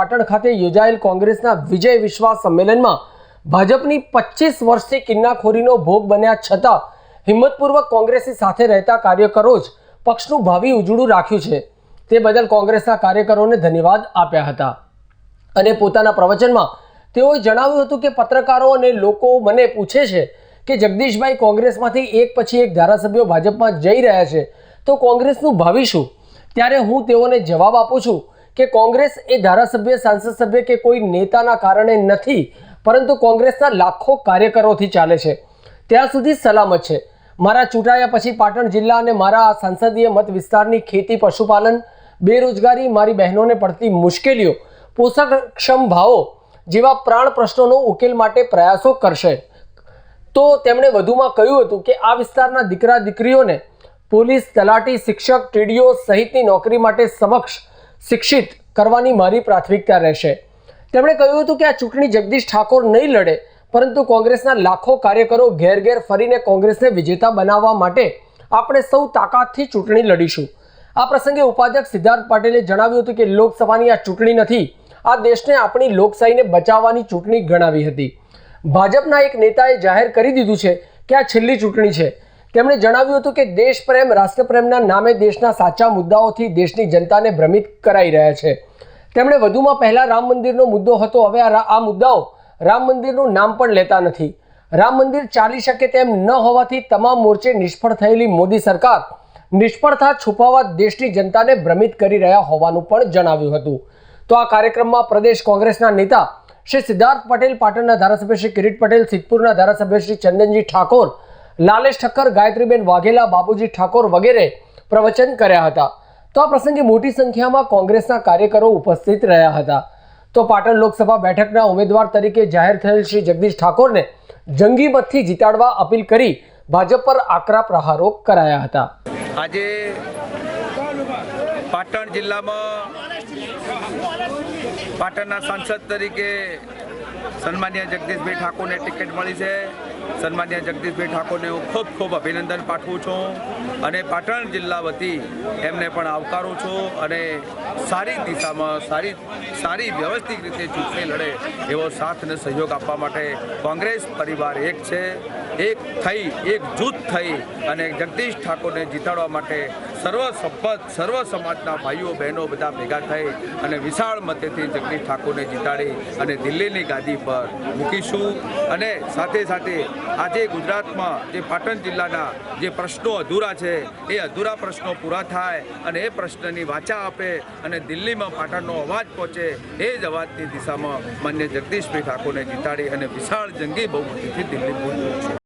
પાટણ ખાતે યોજાયેલ કોંગ્રેસના વિજય વિશ્વાસ સંમેલનમાં ભાજપની પચીસ વર્ષથી કિન્નાખોરીનો ભોગ બન્યા છતાં હિંમતપૂર્વક કોંગ્રેસની સાથે રહેતા કાર્યકરો જ પક્ષનું ભાવિ ઉજળું રાખ્યું છે. તે બદલ કોંગ્રેસના કાર્યકરોને ધન્યવાદ આપ્યા હતા. અને પોતાના પ્રવચનમાં તેઓએ જણાવ્યું હતું કે પત્રકારો અને લોકો મને પૂછે છે કે જગદીશભાઈ કોંગ્રેસમાંથી એક પછી એક ધારાસભ્યો ભાજપમાં જઈ રહ્યા છે તો કોંગ્રેસનું ભાવિ શું? ત્યારે હું તેઓને જવાબ આપું છું. કે કોંગ્રેસ એ ધારાસભ્ય, સાંસદ સભ્ય કે કોઈ નેતાના કારણે નથી, પરંતુ કોંગ્રેસના લાખો કાર્યકરોથી ચાલે છે. ત્યાં સુધી સલામત છે. મારા ચૂંટાયા પછી પાટણ જિલ્લા અને મારા સંસદીય મત વિસ્તારની ખેતી, પશુપાલન, બેરોજગારી મારી બહેનોને પડતી મુશ્કેલીઓ પોષકક્ષમ ભાવો જેવા પ્રાણ પ્રશ્નોનો ઉકેલ માટે પ્રયાસો કરશે. તો તેમણે વધુમાં કહ્યું હતું કે આ વિસ્તારના દીકરા દીકરીઓને પોલીસ, તલાટી, શિક્ષક, ટીડીઓ સહિતની નોકરી માટે સમક્ષ શિક્ષિત કરવાની મારી પ્રાથમિકતા રહેશે. તેમણે કહ્યું હતું કે આ ચૂંટણી જગદીશ ઠાકોર નહીં લડે, પરંતુ કોંગ્રેસના લાખો કાર્યકરો ઘેર ઘેર ફરીને કોંગ્રેસને વિજેતા બનાવવા માટે આપણે સૌ તાકાતથી ચૂંટણી લડીશું. આ પ્રસંગે ઉપાધ્યક્ષ સિદ્ધાર્થ પાટીલે જણાવ્યું હતું કે લોકસભાની આ ચૂંટણી નથી, આ દેશને આપણી લોકશાહીને બચાવવાની ચૂંટણી ગણાવી હતી. ભાજપના એક નેતાએ જાહેર કરી દીધું છે કે આ છેલ્લી ચૂંટણી છે. તેમણે જણાવ્યું હતું કે દેશ પ્રેમ રાષ્ટ્રપ્રેમના નામે દેશના સાચા મુદ્દાઓથી દેશની જનતાને ભ્રમિત કરાઈ રહ્યા છે. તેમણે વધુમાં પહેલા રામ મંદિરનો મુદ્દો હતો, હવે આ મુદ્દાઓ રામ મંદિરનું નામ પણ લેતા નથી. રામ મંદિર ચાલી શકે તેમ ન હોવાથી તમામ મોરચે નિષ્ફળ થયેલી મોદી સરકાર નિષ્ફળતા છુપાવવા દેશની જનતાને ભ્રમિત કરી રહ્યા હોવાનું પણ જણાવ્યું હતું. તો આ કાર્યક્રમમાં પ્રદેશ કોંગ્રેસના નેતા શ્રી સિદ્ધાર્થ પટેલ, પાટણના ધારાસભ્ય શ્રી કિરીટ પટેલ, સિદ્ધપુરના ધારાસભ્ય શ્રી ચંદનજી ઠાકોર લાલેશ ઠક્કર, ગાયત્રીબેન વાઘેલા બાબુજી ઠાકોર વગેરે પ્રવચન કર્યા હતા. તો આ પ્રસંગે મોટી સંખ્યામાં કોંગ્રેસના કાર્યકરો ઉપસ્થિત રહ્યા હતા. તો પાટણ લોકસભા બેઠકના ઉમેદવાર તરીકે જાહેર થયેલ શ્રી જગદીશ ઠાકોરને જંગી મતથી જીતાડવા અપીલ કરી ભાજપ પર આકરા પ્રહારો કરાયા હતા. આજે પાટણ જિલ્લામાં પાટણના સાંસદ તરીકે સન્માન્ય જગદીશભાઈ ઠાકોરને ટિકિટ મળી છે. સન્માન્ય જગદીશભાઈ ઠાકોરને હું ખૂબ ખૂબ અભિનંદન પાઠવું છું અને પાટણ જિલ્લા વતી એમને પણ આવકારું છું અને સારી દિશામાં, સારી સારી વ્યવસ્થિત રીતે ચૂંટણી લડે એવો સાથ અને સહયોગ આપવા માટે કોંગ્રેસ પરિવાર એક છે, એક થઈ, એક જૂથ થઈ અને જગદીશ ઠાકોરને જીતાડવા માટે સર્વ સંપત, સર્વ સમાજના ભાઈઓ, બહેનો બધા ભેગા થઈ અને વિશાળ મતેથી જગદીશ ઠાકોરને જીતાડી અને દિલ્હીની ગાદી પર મૂકીશું. અને સાથે સાથે આજે ગુજરાતમાં જે પાટણ જિલ્લાના જે પ્રશ્નો અધૂરા છે, એ અધૂરા પ્રશ્નો પૂરા થાય અને એ પ્રશ્નની વાચા આપે અને દિલ્હીમાં પાટણનો અવાજ પહોંચે, એ જ અવાજની દિશામાં માન્ય જગદીશભાઈ ઠાકોરને જીતાડી અને વિશાળ જંગી બહુમતીથી દિલ્હી પહોંચ્યું છે.